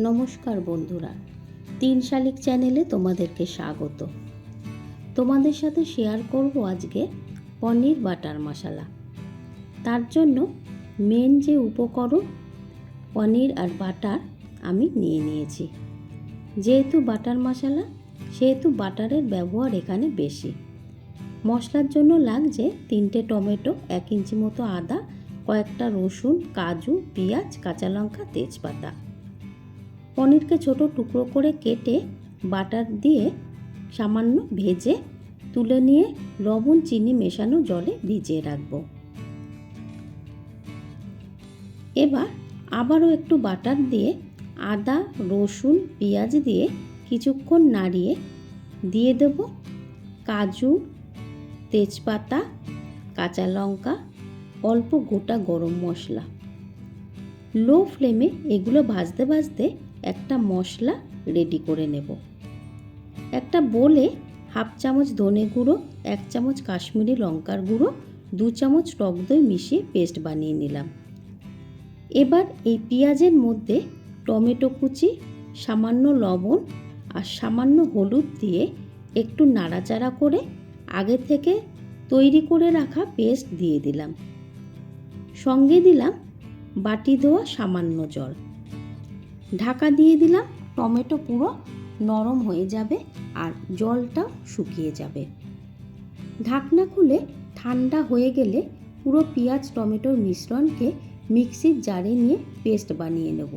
নমস্কার বন্ধুরা, তিন শালিক চ্যানেলে তোমাদেরকে স্বাগত। তোমাদের সাথে শেয়ার করব আজকে পনির বাটার মশলা। তার জন্য মেন যে উপকরণ, পনির আর বাটার আমি নিয়ে নিয়েছি। যেহেতু বাটার মশলা, সেহেতু বাটারের ব্যবহার এখানে বেশি। মশলার জন্য লাগছে তিনটে টমেটো, এক ইঞ্চি মতো আদা, কয়েকটা রসুন, কাজু, পেঁয়াজ, কাঁচা লঙ্কা, তেজপাতা। পনিরকে ছোট টুকরো করে কেটে বাটার দিয়ে সামান্য ভেজে তুলে নিয়ে লবণ, চিনি মেশানো জলে ভিজিয়ে রাখব। এবার আবারও একটু বাটার দিয়ে আদা, রসুন, পেঁয়াজ দিয়ে কিছুক্ষণ নাড়িয়ে দিয়ে দেব। কাজু, তেজপাতা, কাঁচা লঙ্কা, অল্প গোটা গরম মশলা। লো ফ্লেমে এগুলো ভাজতে ভাজতে একটা মশলা রেডি করে নেব। একটা বলে হাফ চামচ ধনে গুঁড়ো, এক চামচ কাশ্মীরি লঙ্কার গুঁড়ো, দু চামচ টক দই মিশিয়ে পেস্ট বানিয়ে নিলাম। এবার এই পেঁয়াজের মধ্যে টমেটো কুচি, সামান্য লবণ আর সামান্য হলুদ দিয়ে একটু নাড়াচাড়া করে আগে থেকে তৈরি করে রাখা পেস্ট দিয়ে দিলাম। সঙ্গে দিলাম বাটি ধোয়া সামান্য জল। ঢাকা দিয়ে দিলাম, টমেটো পুরো নরম হয়ে যাবে আর জলটাও শুকিয়ে যাবে। ঢাকনা খুলে ঠান্ডা হয়ে গেলে পুরো পেঁয়াজ টমেটোর মিশ্রণকে মিক্সির জারে নিয়ে পেস্ট বানিয়ে নেব।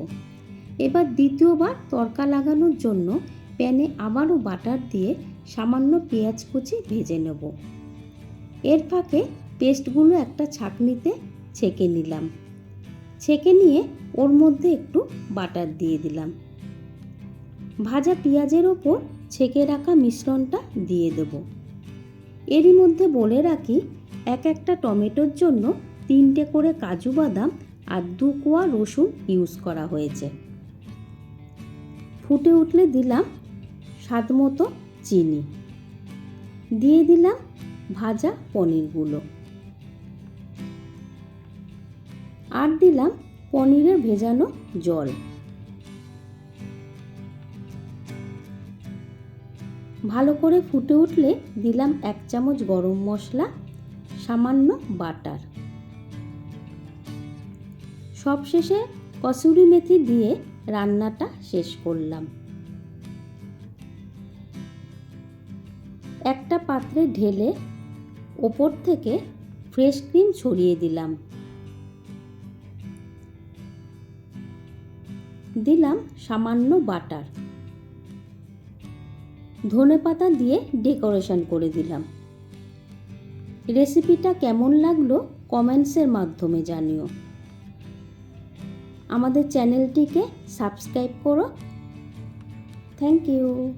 এবার দ্বিতীয়বার তড়কা লাগানোর জন্য প্যানে আবারও বাটার দিয়ে সামান্য পেঁয়াজ কুচি ভেজে নেব। এর ফাঁকে পেস্টগুলো একটা ছাঁকনিতে ছেঁকে নিলাম। ছেঁকে নিয়ে ওর মধ্যে একটু বাটার দিয়ে দিলাম। ভাজা পেঁয়াজের ওপর ছেঁকে রাখা মিশ্রণটা দিয়ে দেব। এরই মধ্যে বলে রাখি, এক একটা টমেটোর জন্য তিনটে করে কাজু বাদাম আর দু কোয়া রসুন ইউজ করা হয়েছে। ফুটে উঠলে দিলাম স্বাদ মতো চিনি। দিয়ে দিলাম ভাজা পনিরগুলো। আর দিলাম পনিরের ভেজানো জল। ভালো করে ফুটে উঠলে দিলাম এক চামচ গরম মশলা, সামান্য বাটার। সবশেষে কসুরি মেথি দিয়ে রান্নাটা শেষ করলাম। একটা পাত্রে ঢেলে ওপর থেকে ফ্রেশ ক্রিম ছড়িয়ে দিলাম। দিলাম সামান্য বাটার। ধনে পাতা দিয়ে ডেকোরেশন করে দিলাম। রেসিপিটা কেমন লাগল কমেন্টসের মাধ্যমে জানিও। আমাদের চ্যানেলটিকে সাবস্ক্রাইব করো। Thank you.